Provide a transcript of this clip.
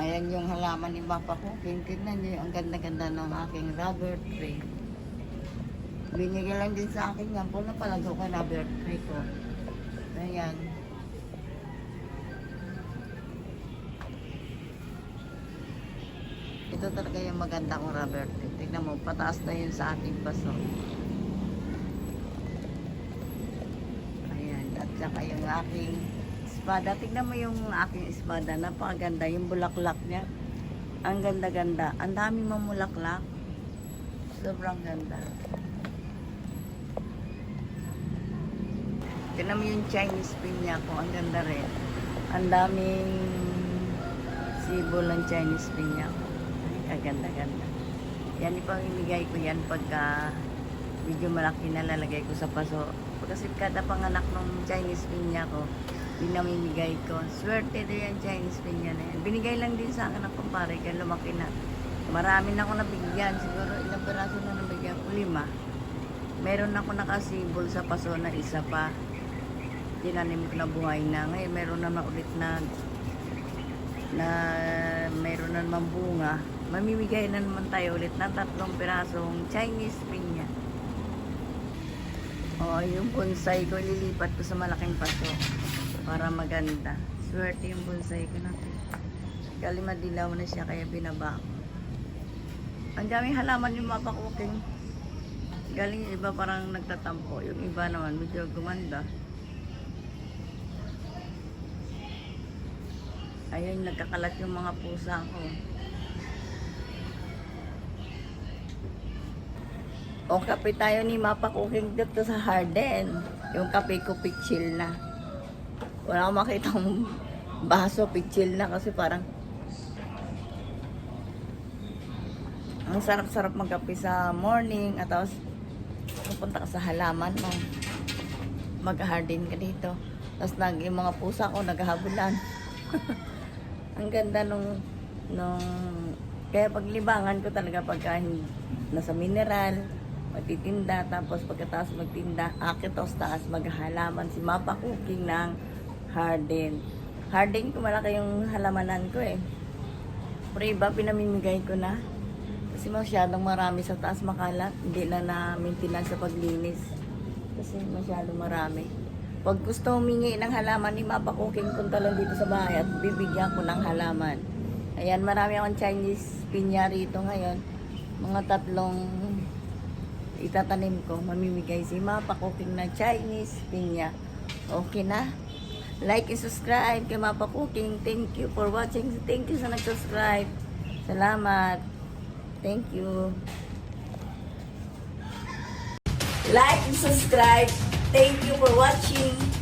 Ayan yung halaman ni Papa ko. Tingnan niyo ang ganda-ganda ng aking rubber tree. Binigay lang din sa akin yan po na palago ko rubber tree ko. Ayan. Ito talaga yung maganda kong rubber tree. Tignan mo, pataas na yun sa ating baso. Ayan, at saka yung aking espada. Tignan mo yung aking espada. Napakaganda. Yung bulaklak niya. Ang ganda-ganda. Ang dami mong bulaklak. Sobrang ganda. Tignan mo yung Chinese pin niya ko. Ang ganda rin. Ang daming sibol ng Chinese pin niya ko. Kaganda-ganda. Yan ipamimigay ko yan pagka medyo malaki na lalagay ko sa paso. Kasi kada panganak ng Chinese pinya ko, pinamimigay ko. Swerte din yan Chinese pinya na yan. Binigay lang din sa akin ng kumpare, kaya lumaki na. Marami na ako nabigyan. Siguro ilang peraso na nabigyan ko? Lima. Meron ako nakasibol sa paso na isa pa. Tinanim ko na buhay na. Ngayon meron naman ulit na na meron na naman bunga, mamimigay na naman tayo ulit ng tatlong pirasong Chinese pinya. O, yung bonsai ko, ililipat ko sa malaking paso para maganda. Swerte yung bonsai ko na. Kali madilaw na siya, kaya binaba ko. Ang daming halaman yung mapakuking. Galing yung iba parang nagtatampo. Yung iba naman medyo gumanda. Ayun, nagkakalat yung mga pusa ko. O kape tayo ni Mapa Cooking dito sa Harden. Yung kape ko pichil na. Wala akong makitang baso pichil na kasi parang ang sarap-sarap magkape sa morning at tapos pupunta ka sa halaman mo. Mag-harden ka dito. Tapos nag, yung mga pusa ko naghahabulan. ang ganda nung nung kaya paglibangan ko talaga pagka nasa mineral magtitinda tapos pagkatapos magtinda akit sa taas maghalaman si Mapa Cooking ng Harden. Harden ko malaki yung halamanan ko eh. Pero iba pinamimigay ko na. Kasi masyadong marami sa taas makalat. Hindi na na-maintenance sa paglinis. Kasi masyadong marami. Pag gusto humingi ng halaman ni Mapa Cooking, punta lang dito sa bahay at bibigyan ko ng halaman. Ayan, marami akong Chinese pinya rito ngayon. Mga tatlong itatanim ko, mamimigay si Mapa Cooking na Chinese pinya. Okay na? Like and subscribe kay Mapa Cooking. Thank you for watching. Thank you sa nag-subscribe. Salamat. Thank you. Like and subscribe. Thank you for watching.